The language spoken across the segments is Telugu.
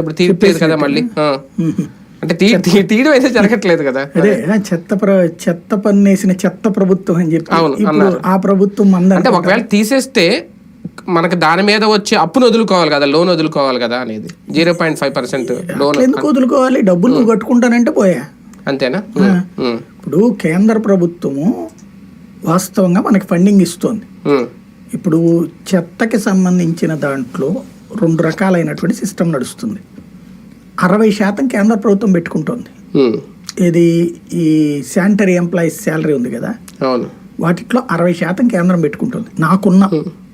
ఇప్పుడు తీయట్లేదు కదా మళ్ళీ. అంటే తీయడం అయితే జరగట్లేదు కదా? అదే చెత్త చెత్త పన్నేసిన చెత్త ప్రభుత్వం అని చెప్పి అవును, ఆ ప్రభుత్వం అంటే ఒకవేళ తీసేస్తే మనకి దాని మీద వచ్చే అప్పును వదులుకోవాలి కదా లోన్ వదులుకోవాలి కదా అనేది. Zero point five percent loan ఎందుకు వదులుకోవాలి? డబ్బులు నువ్వు కట్టుకుంటానంటే పోయా. అంతేనా? ఇప్పుడు కేంద్ర ప్రభుత్వము వాస్తవంగా మనకి ఫండింగ్ ఇస్తుంది. ఇప్పుడు చెత్తకి సంబంధించిన దాంట్లో రెండు రకాలైనటువంటి సిస్టమ్ నడుస్తుంది. అరవై శాతం కేంద్ర ప్రభుత్వం పెట్టుకుంటుంది. ఇది ఈ శానిటరీ ఎంప్లాయీస్ శాలరీ ఉంది కదా? వాటిట్లో అరవై శాతం కేంద్రం పెట్టుకుంటుంది. నాకున్న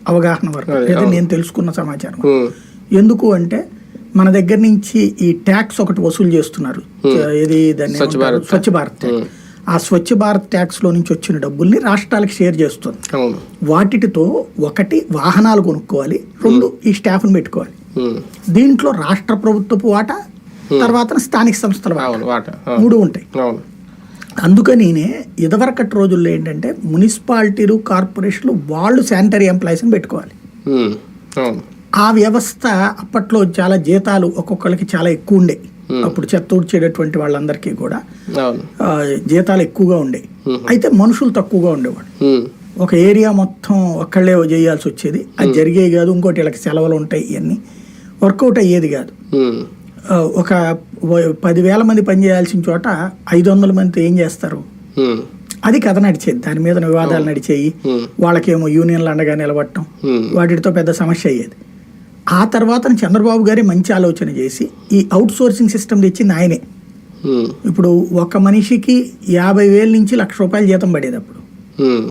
అవగాహన వరకు. లేదా నేను తెలుసుకున్న సమాచారం. ఎందుకు అంటే మన దగ్గర నుంచి ఈ ట్యాక్స్ ఒకటి వసూలు చేస్తున్నారు. ఇది దాన్ని స్వచ్ఛ? భారత్. స్వచ్ఛ భారత్ ట్యాక్స్. ఆ స్వచ్ఛ భారత్ ట్యాక్స్లో నుంచి వచ్చిన డబ్బుల్ని రాష్ట్రాలకు షేర్ చేస్తుంది. వాటితో ఒకటి వాహనాలు కొనుక్కోవాలి. రెండు ఈ స్టాఫ్ని పెట్టుకోవాలి. దీంట్లో రాష్ట్ర ప్రభుత్వపు వాటా తర్వాత స్థానిక సంస్థల మూడు ఉంటాయి. అందుకనినే ఇదివరకటి రోజుల్లో ఏంటంటే మున్సిపాలిటీలు కార్పొరేషన్లు వాళ్ళు శానిటరీ ఎంప్లాయీస్ని పెట్టుకోవాలి. అవును. ఆ వ్యవస్థ అప్పట్లో చాలా జీతాలు ఒక్కొక్కరికి చాలా ఎక్కువ ఉండే. అప్పుడు చెత్త ఊడ్చేటటువంటి వాళ్ళందరికీ కూడా జీతాలు ఎక్కువగా ఉండే. అయితే మనుషులు తక్కువగా ఉండేవాడు ఒక ఏరియా మొత్తం ఒక్కళ్ళే చేయాల్సి వచ్చేది. అది జరిగేది కాదు ఇంకోటి వీళ్ళకి సెలవులు ఉంటాయి ఇవన్నీ. వర్కౌట్ అయ్యేది కాదు. ఒక పదివేల మంది పనిచేయాల్సిన చోట ఐదు వందల మంది ఏం చేస్తారు? అది కథ నడిచేది. దాని మీద వివాదాలు నడిచేయి. వాళ్ళకేమో యూనియన్లు అండగా నిలబడటం. వాటితో పెద్ద సమస్య అయ్యేది. ఆ తర్వాత చంద్రబాబు గారే మంచి ఆలోచన చేసి ఈ అవుట్ సోర్సింగ్ సిస్టమ్ తెచ్చింది ఆయనే. ఇప్పుడు ఒక మనిషికి యాభై వేల నుంచి లక్ష రూపాయల జీతం పడేది అప్పుడు.